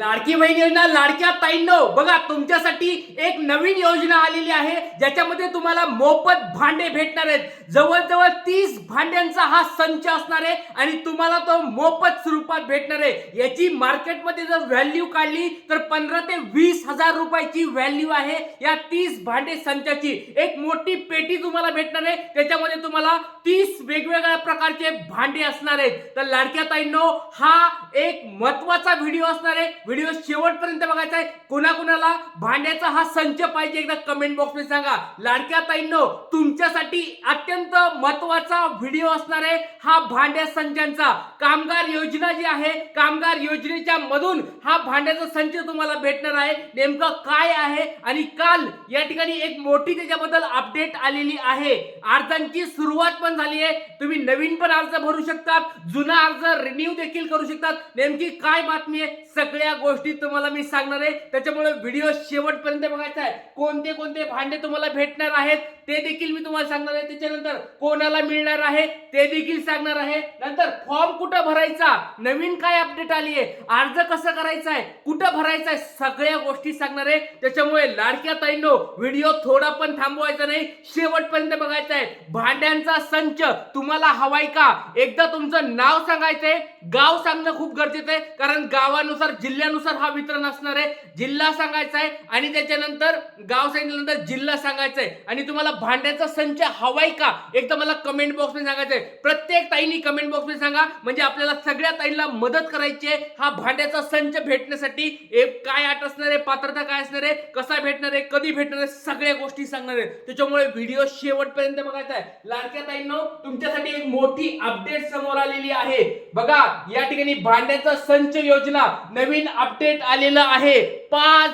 लाडकी बहीण योजना लाडक्या ताईंनो बघा तुमच्यासाठी एक नवीन योजना आलेली आहे ज्याच्यामध्ये तुम्हाला मोफत भांडे भेटणार आहेत. जवळजवळ तीस भांड्यांचा हा संच असणार आहे आणि तुम्हाला तो मोफत स्वरूपात भेटणार आहे. याची मार्केटमध्ये जर व्हॅल्यू काढली तर पंधरा ते वीस हजार रुपयाची व्हॅल्यू आहे या तीस भांडे संचाची. एक मोठी पेटी तुम्हाला भेटणार आहे त्याच्यामध्ये तुम्हाला तीस वेगवेगळ्या प्रकारचे भांडे असणार आहेत. तर लाडक्या ताईंनो हा एक महत्त्वाचा व्हिडिओ असणार आहे. व्हिडिओ शेवटपर्यंत बघायचा आहे. कुणाकुणाला भांड्याचा हा संच पाहिजे एकदा कमेंट बॉक्समध्ये सांगा. लाडक्या ताईंनो तुमच्यासाठी अत्यंत महत्त्वाचा व्हिडिओ असणार आहे हा भांड्या संचांचा. कामगार योजना जी आहे कामगार योजनेच्या मधून हा भांड्याचा संच तुम्हाला भेटणार आहे. नेमकं काय आहे आणि काल या ठिकाणी एक मोठी त्याच्याबद्दल अपडेट आलेली आहे. अर्जांची सुरुवात पण झाली आहे. तुम्ही नवीन पण अर्ज भरू शकतात जुना अर्ज रिन्यू देखील करू शकतात. नेमकी काय बातमी आहे? सगळ्या गोष्टी तुम्हाला मी सांगणार आहे. त्याच्यामुळे व्हिडिओ शेवटपर्यंत बघायचा आहे. कोणते कोणते भांडे तुम्हाला भेटणार आहेत? ते देखील मी तुम्हाला सांगणार आहे. त्याच्यानंतर कोणाला मिळणार आहे ते देखील सांगणार आहे. नंतर फॉर्म कुठं भरायचा? नवीन काय अपडेट आली आहे? अर्ज कसं करायचा आहे? कुठं भरायचा आहे? सगळ्या गोष्टी सांगणार आहे. त्याच्यामुळे लाडक्या ताईंनो व्हिडिओ थोडा पण थांबवायचा नाही. शेवटपर्यंत बघायचा आहे. भांड्यांचा संच तुम्हाला हवाय का? एकदा तुमचं नाव सांगायचंय गाव सांगणं खूप गरजेचं आहे. कारण गावानुसार जिल्ह्यानुसार हा वितरण असणार आहे. जिल्हा सांगायचा आहे आणि त्याच्यानंतर गाव सांगितल्यानंतर जिल्हा सांगायचा आहे. आणि तुम्हाला भांड्याचा संच हवाय का? एकदा मला कमेंट बॉक्समध्ये सांगायचं सांगायचंय. प्रत्येक ताईंनी कमेंट बॉक्समध्ये सांगा. म्हणजे आपल्याला सगळ्या ताईंना मदत करायची आहे. हा भांड्याचा संच भेटण्यासाठी एक काय आठ असणार आहे? पात्रता काय असणार आहे? कसा भेटणार आहे? कधी भेटणार आहे? सगळ्या गोष्टी सांगणार आहे. त्याच्यामुळे व्हिडिओ शेवटपर्यंत बघायचा आहे. लाडक्या ताईंनो तुमच्यासाठी एक मोठी अपडेट समोर आलेली आहे. बघा या ठिकाणी भांड्याचा संच योजना नवीन अपडेट आलेलं आहे. पाच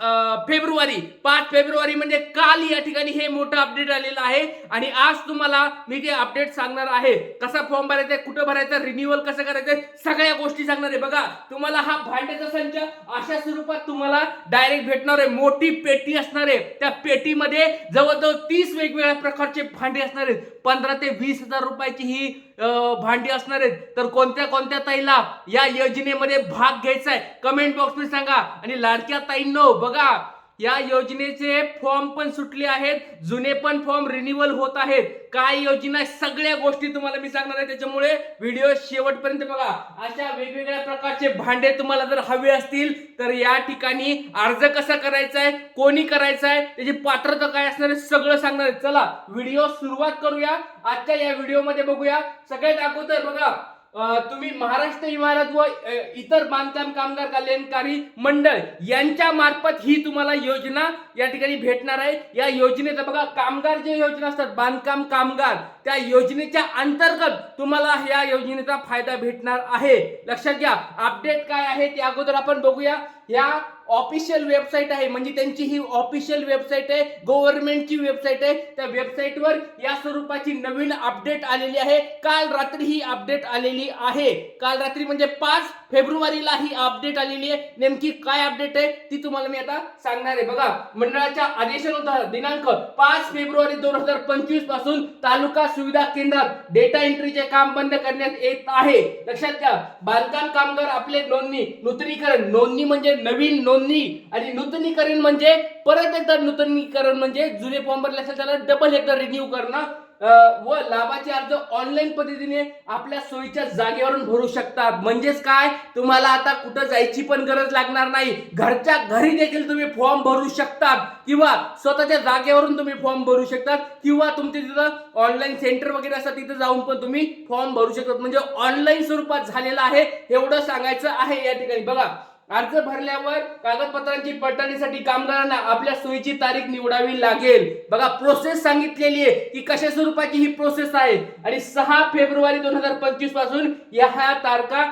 अं, फेब्रुवारी. पाच फेब्रुवारी म्हणजे काल या ठिकाणी हे मोठं अपडेट आलेलं आहे? आणि आज तुम्हाला मी ते अपडेट सांगणार आहे कसा फॉर्म भरायचा आहे कुठं भरायचा रिन्युअल कसं करायचंय सगळ्या गोष्टी सांगणार आहे. बघा तुम्हाला हा भांड्याचा संच अशा स्वरूपात तुम्हाला डायरेक्ट भेटणार आहे. मोठी पेटी असणार आहे. त्या पेटीमध्ये जवळजवळ तीस वेगवेगळ्या प्रकारचे भांडे असणार आहेत. पंधरा ते वीस हजार रुपयाची ही भांडी असणार आहेत. तर कोणत्या कोणत्या ताईला या योजनेमध्ये भाग घ्यायचा आहे कमेंट बॉक्समध्ये सांगा. आणि लाडक्या ताईंनो बघा या योजनेचे फॉर्म पण सुटले आहेत जुने पण फॉर्म रिन्युअल होत आहेत. काय योजना सगळ्या गोष्टी तुम्हाला मी सांगणार आहे. त्याच्यामुळे व्हिडिओ शेवटपर्यंत बघा. अशा वेगवेगळ्या प्रकारचे भांडे तुम्हाला जर हवे असतील तर या ठिकाणी अर्ज कसा करायचा आहे कोणी करायचा आहे त्याची पात्रता काय असणार आहे सगळं सांगणार आहे. चला व्हिडिओ सुरुवात करूया. आजच्या या व्हिडिओमध्ये बघूया. सगळ्यात अगोदर बघा तुम्ही महाराष्ट्र इमारत व इतर बांधकाम कामगार कल्याणकारी मंडळ यांच्या मार्फत ही तुम्हाला योजना या ठिकाणी भेटणार आहे. या योजनेचा बघा कामगार जे योजना असतात बांधकाम कामगार त्या योजनेच्या अंतर्गत तुम्हाला या योजनेचा फायदा भेटणार आहे. लक्षात घ्या अपडेट काय आहे ते अगोदर आपण बघूया. या ऑफिशियल वेबसाईट आहे. म्हणजे त्यांची ही ऑफिशियल वेबसाईट आहे. गव्हर्नमेंटची वेबसाईट आहे. त्या वेबसाईटवर या स्वरूपाची नवीन अपडेट आलेली आहे. काल रात्री ही अपडेट आलेली आहे. काल रात्री म्हणजे पाच फेब्रुवारीला ही अपडेट आलेली आहे. नेमकी काय अपडेट आहे ती तुम्हाला मी आता सांगणार आहे. बघा मंडळाच्या आदेशानुसार दिनांक पाच फेब्रुवारी दोन हजार पंचवीसपासून तालुका सुविधा केंद्रात डेटा एंट्रीचे काम बंद करण्यात येत आहे. लक्षात घ्या बांधकाम कामगार आपले नोंदणी नूतनीकरण नोंदणी म्हणजे नवीन नोंदणी आणि नूतनीकरण म्हणजे परत एकदा नूतनीकरण म्हणजे जुने फॉर्म भरले असेल त्याला डबल एकदा रिन्यू करणं व लाभाचे अर्ज ऑनलाईन पद्धतीने आपल्या सोयीच्या जागेवरून भरू शकतात. म्हणजेच काय? तुम्हाला आता कुठं जायची पण गरज लागणार नाही. घरच्या घरी देखील तुम्ही फॉर्म भरू शकतात. किंवा स्वतःच्या जागेवरून तुम्ही फॉर्म भरू शकतात. किंवा तुमचे तिथं ऑनलाईन सेंटर वगैरे असतात तिथं जाऊन पण तुम्ही फॉर्म भरू शकतात. म्हणजे ऑनलाईन स्वरूपात झालेलं आहे एवढं सांगायचं आहे या ठिकाणी. बघा अर्ज भरल्यावर कागदपत्रांची पडताळणीसाठी कामगारांना आपल्या सोयीची तारीख निवडावी लागेल. बघा प्रोसेस सांगितलेली आहे की कशा स्वरूपाची ही प्रोसेस आहे? आणि सहा फेब्रुवारी दोन हजार पंचवीसपासून या ह्या तारखा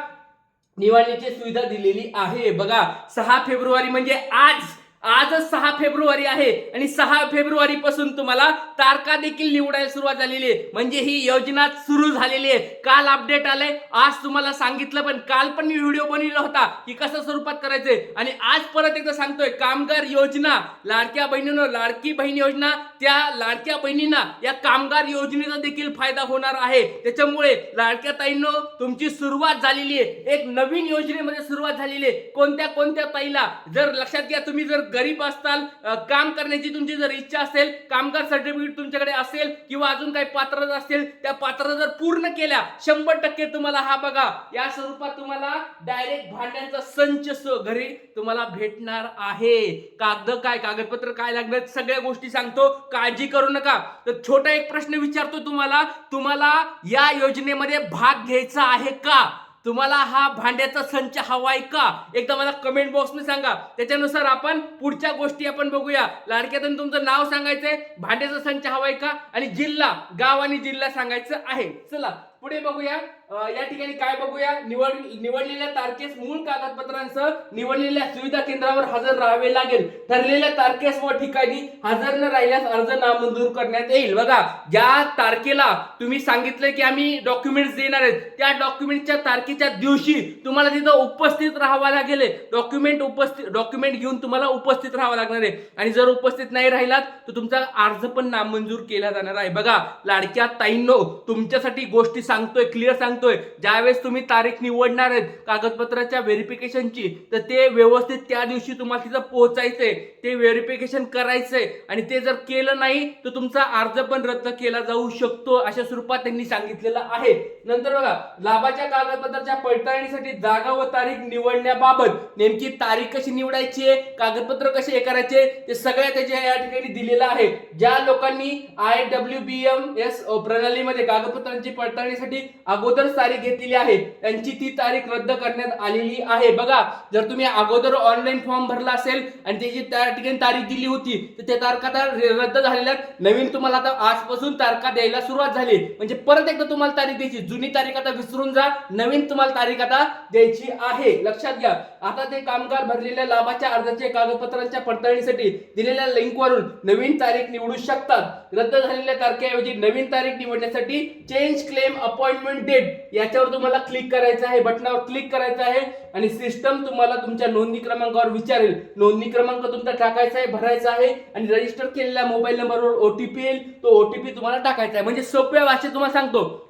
निवडण्याची सुविधा दिलेली आहे. बघा सहा फेब्रुवारी म्हणजे आज आजच सहा फेब्रुवारी आहे आणि सहा फेब्रुवारी पासून तुम्हाला तारखा देखील निवडायला सुरुवात झालेली आहे. म्हणजे ही योजना सुरू झालेली आहे. काल अपडेट आलंय. आज तुम्हाला सांगितलं पण काल पण मी व्हिडिओ बनविला होता की कसं स्वरूपात करायचंय. आणि आज परत एकदा सांगतोय कामगार योजना लाडक्या बहिणीनं लाडकी बहीण योजना त्या लाडक्या बहिणींना या कामगार योजनेचा देखील फायदा होणार आहे. त्याच्यामुळे लाडक्या ताईंनो तुमची सुरुवात झालेली आहे. एक नवीन योजनेमध्ये सुरुवात झालेली आहे. कोणत्या कोणत्या ताईला जर लक्षात घ्या तुम्ही जर गरीब असताल काम करण्याची तुमची जर इच्छा असेल कामगार सर्टिफिकेट तुमच्याकडे असेल किंवा अजून काही पात्रता असतील त्या पात्रता जर पूर्ण केल्या शंभर टक्के तुम्हाला हा बघा या स्वरूपात तुम्हाला डायरेक्ट भांड्यांचा संच घरी तुम्हाला भेटणार आहे. कागद काय? कागदपत्र काय लागणार सगळ्या गोष्टी सांगतो. काळजी करू नका. तर छोटा एक प्रश्न विचारतो तुम्हाला. तुम्हाला या योजनेमध्ये भाग घ्यायचा आहे का? तुम्हाला हा भांड्याचा संच हवाय का? एकदा मला कमेंट बॉक्समध्ये सांगा. त्याच्यानुसार आपण पुढच्या गोष्टी आपण बघूया. लाडक्यातून तुमचं नाव सांगायचंय भांड्याचा संच हवाय का? आणि जिल्हा गाव आणि जिल्हा सांगायचं आहे. चला पुढे बघूया. या ठिकाणी काय बघूया? निवड निवडलेल्या तारखेस मूळ कागदपत्रांसह निवडलेल्या सुविधा केंद्रावर हजर राहावे लागेल. ठरलेल्या तारखेस व ठिकाणी हजर न राहिल्यास अर्ज नामंजूर करण्यात येईल. बघा ज्या तारखेला तुम्ही सांगितलं की आम्ही डॉक्युमेंट्स देणार आहेत. त्या डॉक्युमेंटच्या तारखेच्या दिवशी तुम्हाला तिथं उपस्थित राहावं लागेल. डॉक्युमेंट उपस्थित डॉक्युमेंट घेऊन तुम्हाला उपस्थित राहावं लागणार आहे. आणि जर उपस्थित नाही राहिलात तर तुमचा अर्ज पण नामंजूर केला जाणार आहे. बघा लाडक्या ताईंनो तुमच्यासाठी गोष्टी सांगतोय क्लिअर सांगतो सांगतोय ज्यावेळेस तुम्ही तारीख निवडणार आहेत कागदपत्राच्या व्हेरिफिकेशनची तर ते व्यवस्थित त्या दिवशी तुम्हाला तिथं पोहोचायचंय. ते व्हेरिफिकेशन करायचंय. आणि ते जर केलं नाही तर तुमचा अर्ज पण रद्द केला जाऊ शकतो अशा स्वरूपात त्यांनी सांगितलेलं आहे. नंतर बघा लाभाच्या कागदपत्राच्या पडताळणीसाठी जागा व तारीख निवडण्याबाबत नेमकी तारीख कशी निवडायची आहे कागदपत्र कसे हे करायचे ते सगळ्या त्याच्या या ठिकाणी दिलेलं आहे. ज्या लोकांनी I W B M S प्रणालीमध्ये कागदपत्रांची पडताळणीसाठी अगोदर तारीख घेतलेली आहे. त्यांची ती तारीख रद्द करण्यात आलेली आहे. बघा जर तुम्ही अगोदर ऑनलाईन फॉर्म भरला असेल आणि त्याची त्या ठिकाणी तारीख दिली होती तर त्या तारखा आता रद्द झालेल्या नवीन तुम्हाला आता आजपासून तारखा द्यायला सुरुवात झाली. म्हणजे परत एकदा तुम्हाला तारीख द्यायची. जुनी तारीख आता विसरून जा. नवीन तुम्हाला तारीख आता द्यायची आहे. लक्षात घ्या. आता ते कामगार भरलेल्या लाभाच्या अर्जाचे कागदपत्रांच्या पडताळणीसाठी दिलेल्या लिंकवरून नवीन तारीख निवडू शकतात. रद्द झालेल्या तारखेऐवजी नवीन तारीख निवडण्यासाठी चेंज क्लेम अपॉइंटमेंट डेट याच्यावर तुम्हाला क्लिक करायचं आहे बटनावर क्लिक करायचं आहे आणि सिस्टम तुम्हाला तुमच्या नोंदणी क्रमांकावर विचारेल. नोंदणी क्रमांक तुमचा टाकायचा आहे भरायचा आहे आणि रजिस्टर केलेल्या मोबाईल नंबरवर ओटीपी येईल. तो ओटीपी तुम्हाला टाकायचा आहे. म्हणजे सोप्या भाषेत तुम्हाला सांगतो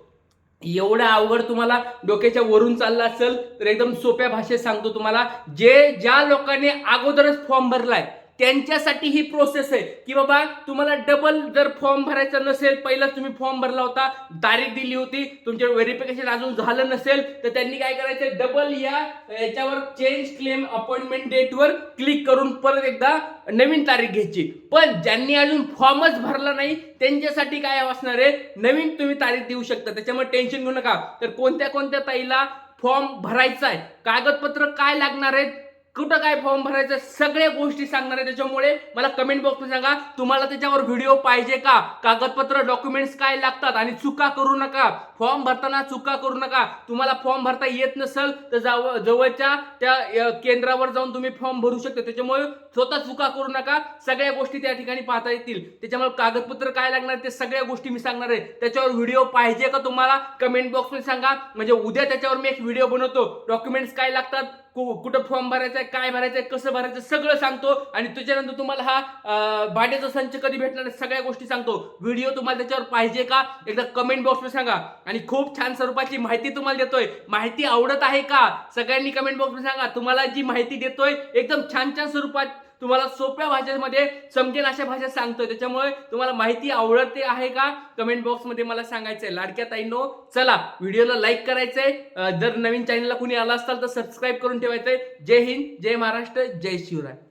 एवढं अवघड तुम्हाला डोक्याच्या वरून चालला असेल तर एकदम सोप्या भाषेत सांगतो तुम्हाला जे ज्या लोकांनी अगोदरच फॉर्म भरलाय त्यांच्यासाठी ही प्रोसेस आहे. की बाबा तुम्हाला डबल जर फॉर्म भरायचा नसेल पहिला तुम्ही फॉर्म भरला होता तारीख दिली होती तुमचे व्हेरिफिकेशन अजून झालं नसेल तर त्यांनी काय करायचं? डबल या याच्यावर चेंज क्लेम अपॉइंटमेंट डेटवर क्लिक करून परत एकदा नवीन तारीख घ्यायची. पण ज्यांनी अजून फॉर्मच भरला नाही त्यांच्यासाठी काय असणार आहे? नवीन तुम्ही तारीख देऊ शकता. त्याच्यामुळे टेन्शन घेऊ नका. तर कोणत्या कोणत्या ताईला फॉर्म भरायचा आहे? कागदपत्र काय लागणार आहेत? कुठं काय फॉर्म भरायचं सगळ्या गोष्टी सांगणार आहे त्याच्यामुळे मला कमेंट बॉक्समध्ये सांगा. तुम्हाला त्याच्यावर व्हिडिओ पाहिजे का? कागदपत्र डॉक्युमेंट्स काय लागतात? आणि चुका करू नका. फॉर्म भरताना चुका करू नका. तुम्हाला फॉर्म भरता येत नसेल तर जाव जवळच्या त्या केंद्रावर जाऊन तुम्ही फॉर्म भरू शकता. त्याच्यामुळे स्वतः चुका करू नका. सगळ्या गोष्टी त्या ठिकाणी पाहता येतील. त्याच्यामुळे कागदपत्र काय लागणार ते सगळ्या गोष्टी मी सांगणार आहे. त्याच्यावर व्हिडिओ पाहिजे का तुम्हाला? कमेंट बॉक्समध्ये सांगा. म्हणजे उद्या त्याच्यावर मी एक व्हिडिओ बनवतो. डॉक्युमेंट्स काय लागतात? कुठं फॉर्म भरायचा आहे काय भरायचं आहे कसं भरायचं आहे, सगळं सांगतो. आणि त्याच्यानंतर तुम्हाला हा भाड्याचा संच कधी भेटणार सगळ्या गोष्टी सांगतो. व्हिडिओ तुम्हाला त्याच्यावर पाहिजे का? एकदा कमेंट बॉक्समध्ये सांगा. आणि खूप छान स्वरूपाची माहिती तुम्हाला देतोय. माहिती आवडत आहे का? सगळ्यांनी कमेंट बॉक्समध्ये सांगा. तुम्हाला जी माहिती देतोय एकदम छान छान स्वरूपात तुम्हाला सोप्या भाषेमध्ये समजेल अशा भाषेत सांगतोय. त्याच्यामुळे तुम्हाला माहिती आवडते आहे का? कमेंट बॉक्समध्ये मला सांगायचंय. लाडक्या ताईंनो चला व्हिडिओला लाईक करायचंय. जर नवीन चॅनलला कुणी आला असाल तर सबस्क्राईब करून ठेवायचंय. जय हिंद जय महाराष्ट्र जय शिवराय.